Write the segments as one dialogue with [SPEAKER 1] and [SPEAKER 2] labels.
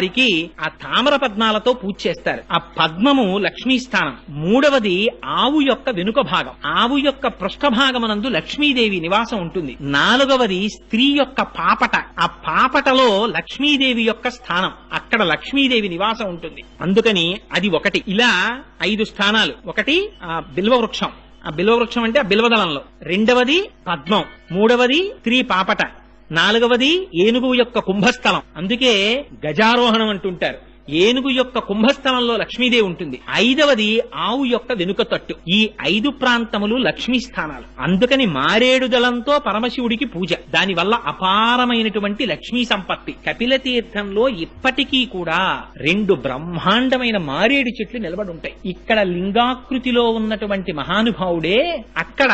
[SPEAKER 1] వారికి ఆ తామర పద్మాలతో పూజ చేస్తారు. ఆ పద్మము లక్ష్మీ స్థానం. మూడవది ఆవు యొక్క వెనుక భాగం. ఆవు యొక్క పృష్ఠ భాగమునందు లక్ష్మీదేవి నివాసం ఉంటుంది. నాలుగవది స్త్రీ యొక్క పాపట. ఆ పాపటలో లక్ష్మీదేవి యొక్క స్థానం. అక్కడ లక్ష్మీదేవి నివాసం ఉంటుంది. అందుకని అది ఒకటి. ఇలా ఐదు స్థానాలు. ఒకటి ఆ బిల్వ వృక్షం ఆ బిల్వ వృక్షం అంటే ఆ బిల్వదళంలో. రెండవది పద్మం. మూడవది స్త్రీ పాపట. నాలుగవది ఏనుగు యొక్క కుంభస్థలం. అందుకే గజారోహణం అంటుంటారు. ఏనుగు యొక్క కుంభస్థలంలో లక్ష్మీదేవి ఉంటుంది. ఐదవది ఆవు యొక్క వెనుక తట్టు. ఈ ఐదు ప్రాంతములు లక్ష్మీ స్థానాలు. అందుకని మారేడు దళంతో పరమశివుడికి పూజ. దానివల్ల అపారమైనటువంటి లక్ష్మీ సంపత్తి. కపిల తీర్థంలో ఇప్పటికీ కూడా రెండు బ్రహ్మాండమైన మారేడు చెట్లు నిలబడి ఉంటాయి. ఇక్కడ లింగాకృతిలో ఉన్నటువంటి మహానుభావుడే అక్కడ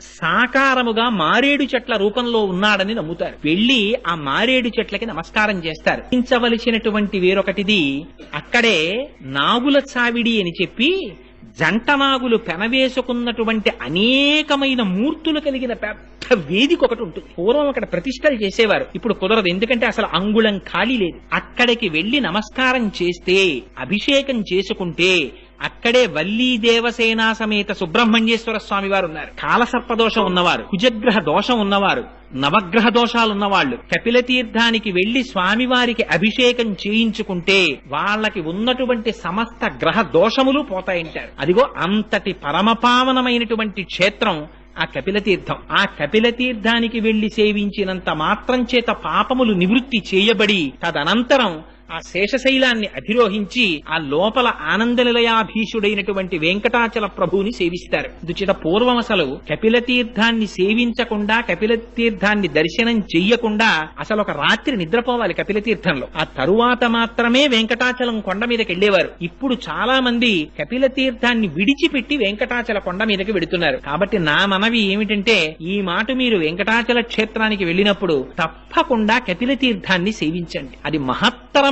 [SPEAKER 1] సాకారముగా మారేడు చెట్ల రూపంలో ఉన్నాడని నమ్ముతారు. వెళ్ళి ఆ మారేడు చెట్లకి నమస్కారం చేస్తారు. హించవలసినటువంటి వేరొకటిది అక్కడే నాగుల చావిడి అని చెప్పి జంట నాగులు పెనవేసుకున్నటువంటి అనేకమైన మూర్తులు కలిగిన పెద్ద వేదిక ఒకటి ఉంటుంది. పూర్వం అక్కడ ప్రతిష్టలు చేసేవారు. ఇప్పుడు కుదరదు ఎందుకంటే అసలు అంగుళం ఖాళీ లేదు. అక్కడికి వెళ్ళి నమస్కారం చేస్తే అభిషేకం చేసుకుంటే అక్కడే వల్లీ దేవసేనా సమేత సుబ్రహ్మణ్యేశ్వర స్వామి వారు ఉన్నారు కాలసర్పదోషం ఉన్నవారు కుజగ్రహ దోషం ఉన్నవారు నవగ్రహ దోషాలున్నవాళ్ళు కపిలతీర్థానికి కపిల తీర్థానికి వెళ్ళి స్వామివారికి అభిషేకం చేయించుకుంటే వాళ్ళకి ఉన్నటువంటి సమస్త గ్రహ దోషములు పోతాయంటారు. అదిగో అంతటి పరమపావనమైనటువంటి క్షేత్రం ఆ కపిల తీర్థం ఆ కపిల తీర్థానికి వెళ్ళి సేవించినంత మాత్రం చేత పాపములు నివృత్తి చేయబడి తదనంతరం ఆ శేషశైలాన్ని అధిరోహించి ఆ లోపల ఆనందనిలయాభీషుడైనటువంటి వెంకటాచల ప్రభువుని సేవిస్తారు. దుచిత పూర్వం అసలు కపిల తీర్థాన్ని సేవించకుండా కపిల తీర్థాన్ని దర్శనం చెయ్యకుండా అసలు ఒక రాత్రి నిద్రపోవాలి కపిల తీర్థంలో. ఆ తరువాత మాత్రమే వెంకటాచలం కొండ మీదకి వెళ్ళేవారు ఇప్పుడు చాలా మంది కపిల తీర్థాన్ని విడిచిపెట్టి వెంకటాచల కొండ మీదకి వెడుతున్నారు. కాబట్టి నా మనవి ఏమిటంటే ఈ మాట మీరు వెంకటాచల క్షేత్రానికి వెళ్ళినప్పుడు తప్పకుండా కపిల తీర్థాన్ని సేవించండి. అది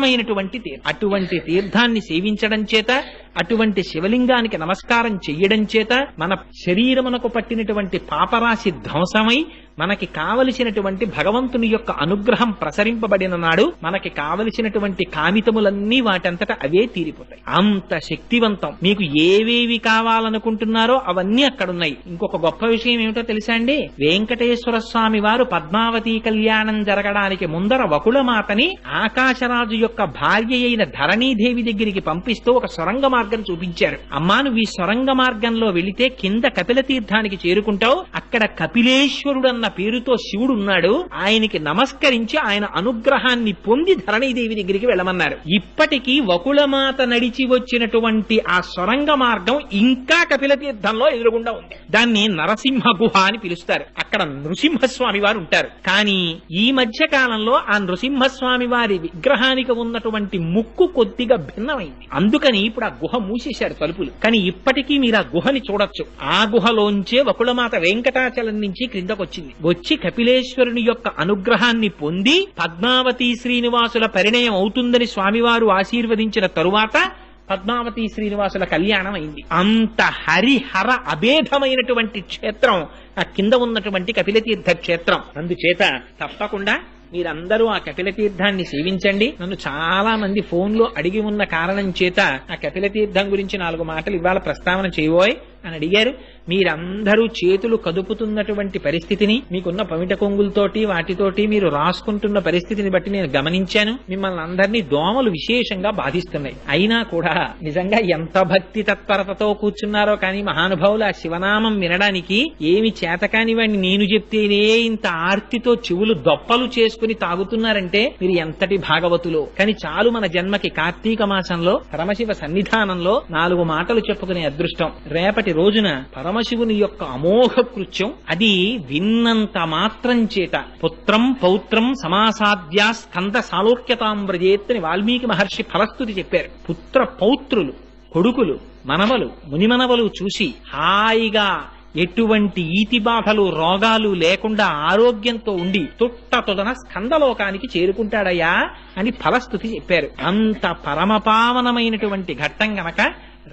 [SPEAKER 1] మహత్తరమైనటువంటి తీర్థం. అటువంటి తీర్థాన్ని సేవించడం చేత అటువంటి శివలింగానికి నమస్కారం చెయ్యడం చేత మన శరీరమునకు పట్టినటువంటి పాపరాశి ధ్వంసమై మనకి కావలసినటువంటి భగవంతుని యొక్క అనుగ్రహం ప్రసరింపబడిన నాడు మనకి కావలసినటువంటి కామితములన్నీ వాటంతట అవే తీరిపోతాయి. అంత శక్తివంతం. మీకు ఏవేవి కావాలనుకుంటున్నారో అవన్నీ అక్కడున్నాయి. ఇంకొక గొప్ప విషయం ఏమిటో తెలుసా అండి? వెంకటేశ్వర స్వామి వారు పద్మావతి కళ్యాణం జరగడానికి ముందర వకుళమాతని ఆకాశరాజు యొక్క భార్య అయిన ధరణీదేవి దగ్గరికి పంపిస్తూ ఒక సొరంగ మార్గం చూపించారు. అమ్మా నువ్వు ఈ సొరంగ మార్గంలో వెళితే కింద కపిల తీర్థానికి చేరుకుంటావు. అక్కడ కపిలేశ్వరుడు అన్న పేరుతో శివుడు ఉన్నాడు ఆయనకి నమస్కరించి ఆయన అనుగ్రహాన్ని పొంది ధరణీదేవి దగ్గరికి వెళ్ళమన్నారు. ఇప్పటికీ వకులమాత నడిచి వచ్చినటువంటి ఆ సొరంగ మార్గం ఇంకా కపిల తీర్థంలో ఎదురుగుండా ఉంది. దాన్ని నరసింహ గుహ అని పిలుస్తారు. అక్కడ నృసింహస్వామి వారు ఉంటారు. కానీ ఈ మధ్య కాలంలో ఆ నృసింహస్వామి వారి విగ్రహానికి ఉన్నటువంటి ముక్కు కొద్దిగా భిన్నమైంది. అందుకని ఇప్పుడు ఆ గుహ మూసేశారు తలుపులు. కానీ ఇప్పటికీ మీరు ఆ గుహని చూడొచ్చు. ఆ గుహలోంచే వకుళమాత వెంకటాచలం నుంచి క్రిందకొచ్చింది. వచ్చి కపిలేశ్వరుని యొక్క అనుగ్రహాన్ని పొంది పద్మావతి శ్రీనివాసుల పరిణయం అవుతుందని స్వామివారు ఆశీర్వదించిన తరువాత పద్మావతి శ్రీనివాసుల కళ్యాణం అయింది అంత హరిహర అభేదమైనటువంటి క్షేత్రం ఆ కింద ఉన్నటువంటి కపిలతీర్థ క్షేత్రం. అందుచేత తప్పకుండా మీరందరూ ఆ కపిలతీర్థాన్ని సేవించండి. నన్ను చాలా మంది ఫోన్లో అడిగి ఉన్న కారణం చేత ఆ కపిలతీర్థం గురించి నాలుగు మాటలు ఇవాళ ప్రస్తావన చేయబోయ్ అని అడిగారు. మీరందరూ చేతులు కదుపుతున్నటువంటి పరిస్థితిని మీకున్న పమిట కొంగులతోటి వాటితోటి మీరు రాసుకుంటున్న పరిస్థితిని బట్టి నేను గమనించాను. మిమ్మల్ని అందరినీ దోమలు విశేషంగా బాధిస్తున్నాయి. అయినా కూడా నిజంగా ఎంత భక్తి తత్పరతతో కూర్చున్నారో కానీ మహానుభావులు ఆ శివనామం వినడానికి ఏమి చేతకాని వాడిని నేను చెప్తేనే ఇంత ఆర్తితో చెవులు దొప్పలు చేసుకుని తాగుతున్నారంటే మీరు ఎంతటి భాగవతులో. కానీ చాలు మన జన్మకి కార్తీక మాసంలో పరమశివ సన్నిధానంలో నాలుగు మాటలు చెప్పుకునే అదృష్టం. రేపటి రోజున పరమశివుని యొక్క అమోఘ కృత్యం అది విన్నంత మాత్రం చేత పుత్రం పౌత్రం సమాసాద్యా స్కంద సాలోక్యతాం వ్రజేత్తని వాల్మీకి మహర్షి ఫలస్తుతి చెప్పారు. పుత్ర పౌత్రులు కొడుకులు మనవలు మునిమనవలు చూసి హాయిగా ఎటువంటి ఈతి బాధలు రోగాలు లేకుండా ఆరోగ్యంతో ఉండి తుట్ట తుదన స్కందలోకానికి చేరుకుంటాడయ్యా అని ఫలస్థుతి చెప్పారు. అంత పరమపావనమైనటువంటి ఘట్టం గనక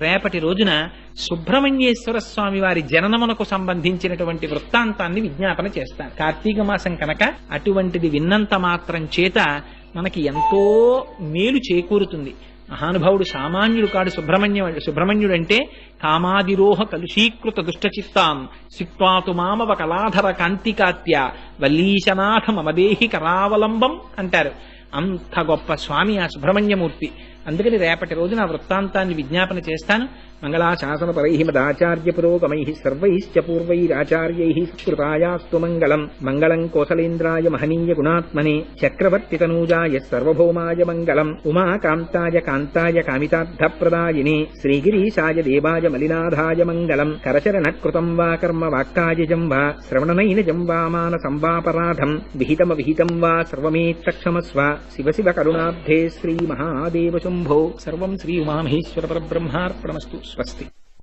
[SPEAKER 1] రేపటి రోజున సుబ్రహ్మణ్యేశ్వర స్వామి వారి జననమునకు సంబంధించినటువంటి వృత్తాంతాన్ని విజ్ఞాపన చేస్తాను కార్తీక మాసం కనుక అటువంటిది విన్నంత మాత్రం చేత మనకి ఎంతో మేలు చేకూరుతుంది. మహానుభావుడు సామాన్యుడు కాడు సుబ్రహ్మణ్య సుబ్రహ్మణ్యుడు అంటే కామాదిరోహ కలుషీకృత దుష్టచిత్తాం. సిక్వాతు మామవ కళాధర కాంతికాత్య వల్లీశనాథ మమదేహి కరావలంబం అంటారు. అంత గొప్ప స్వామి ఆ సుబ్రహ్మణ్యమూర్తి. అందుకని రేపటి రోజున ఆ వృత్తాంతాన్ని విజ్ఞాపన చేస్తాను. మంగళాశాసన పరై మదాచార్య పురోగమై సర్వైశ్చ పూర్వైరాచార్యై కృతాయాస్తు మంగళం. మంగళం కోసలేంద్రాయ మహనీయ గుణాత్మనే. చక్రవర్తి తనూజాయ సర్వభౌమాయ మంగళం. ఉమాకాంతాయ కాంతాయ కామితార్థప్రదాయినే. శ్రీగిరీశాయ దేవాయ మలినాథాయ మంగళం. కరచరణ కృతం వా కర్మ వాక్కాయజం వా. శ్రవణనైనజం వా మాన సంవాపరాధం విహితమ విహితం వా సర్వమేత్తక్షమస్వ. శివ శివ కరుణాబ్ధే శ్రీ शंभो सर्व श्री उमाहेश्वर पर ब्रह्मापणमस्तु स्वस्ति।